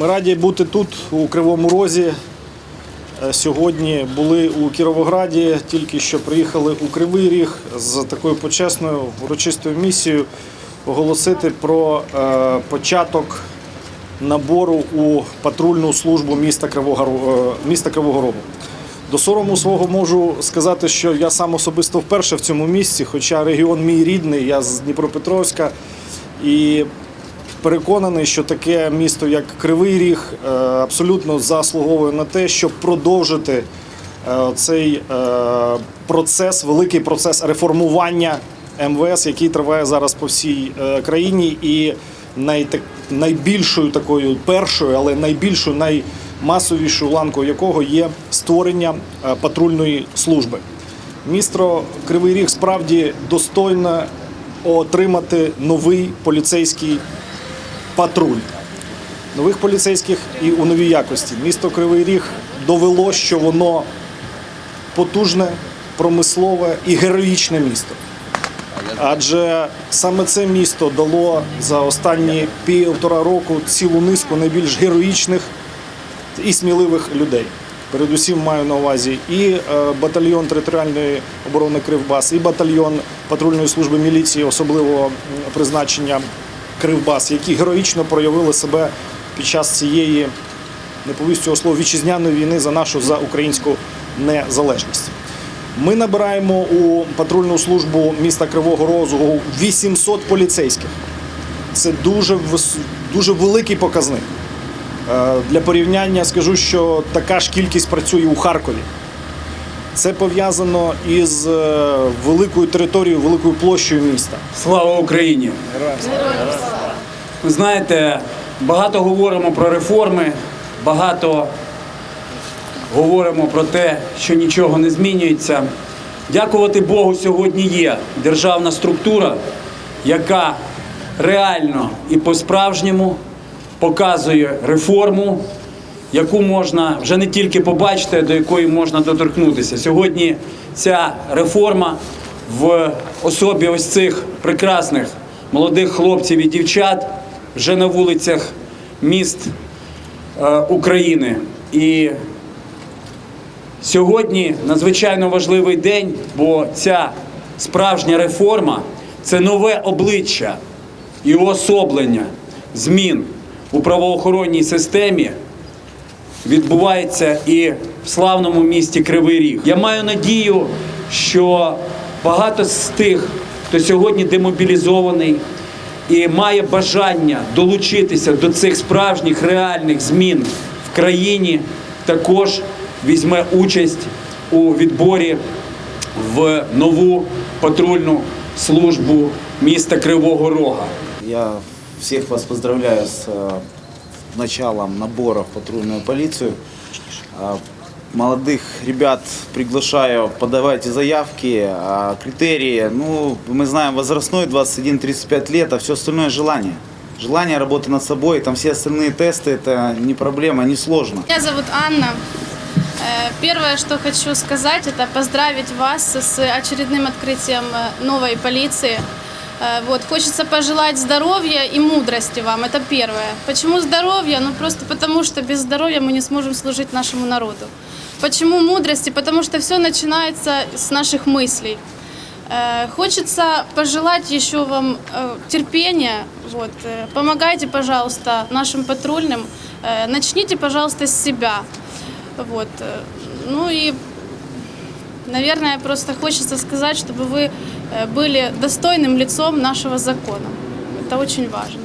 Ми раді бути тут, у Кривому Розі. Е, Сьогодні були у Кіровограді, тільки що приїхали у Кривий Ріг з такою почесною урочистою місією оголосити про е, початок набору у патрульну службу е, міста Кривого Рогу. До сорому свого можу сказати, що я сам особисто вперше в цьому місці, хоча регіон мій рідний, я з Дніпропетровська. І переконаний, що таке місто, як Кривий Ріг, е, абсолютно заслуговує на те, щоб продовжити е, цей е, процес, великий процес реформування МВС, який триває зараз по всій країні, і найбільшою такою першою, але найбільшою, наймасовішою ланкою якого є створення патрульної служби. Місто Кривий Ріг справді достойно отримати новий поліцейський патруль. Нових поліцейських і у новій якості. Місто Кривий Ріг довело, що воно потужне, промислове і героїчне місто. Адже саме це місто дало за останні півтора року цілу низку найбільш героїчних і сміливих людей. Передусім маю на увазі і е, батальйон територіальної оборони Кривбас, і батальйон патрульної служби міліції особливого призначення Кривбас, які героїчно проявили себе під час цієї, не повість цього слова, вітчизняної війни за нашу за українську незалежність. Ми набираємо у патрульну службу міста Кривого Розу 800 поліцейських. Це дуже, дуже великий показник. Е, Для порівняння скажу, що така ж кількість працює у Харкові. Це пов'язано із е, великою територією, великою площею міста. Слава Україні! Ви знаєте, багато говоримо про реформи, багато говоримо про те, що нічого не змінюється. Дякувати Богу, сьогодні є державна структура, яка реально і по-справжньому показує реформу, яку можна вже не тільки побачити, до якої можна доторкнутися. Сьогодні ця реформа в особі ось цих прекрасних молодих хлопців і дівчат вже на вулицях міст е, України. І Сьогодні надзвичайно важливий день, бо ця справжня реформа це нове обличчя і уособлення змін у правоохоронній системі відбувається і в славному місті Кривий Ріг. Я маю надію, що багато з тих, хто сьогодні демобілізований і має бажання долучитися до цих справжніх реальних змін в країні, також візьме участь у відборі в нову патрульну службу міста Кривого Рога. Я всех вас поздравляю с э, началом набора в патрульную полицию. А, Молодых ребят приглашаю, подавайте заявки, а критерии, ну, мы знаем, возрастной 21-35 лет, а все остальное желание. Желание работы над собой, там все остальные тесты, это не проблема, не сложно. Меня зовут Анна. Э, Первое, что хочу сказать, это поздравить вас с очередным открытием э, новой полиции. Э, Вот, хочется пожелать здоровья и мудрости вам, это первое. Почему здоровья? Ну просто потому, что без здоровья мы не сможем служить нашему народу. Почему мудрости? Потому что все начинается с наших мыслей. Э, Хочется пожелать еще вам э, терпения. Вот. Помогайте, пожалуйста, нашим патрульным. Начните, пожалуйста, с себя. Вот. Ну и, наверное, просто хочется сказать, чтобы вы э, были достойным лицом нашего закона. Это очень важно.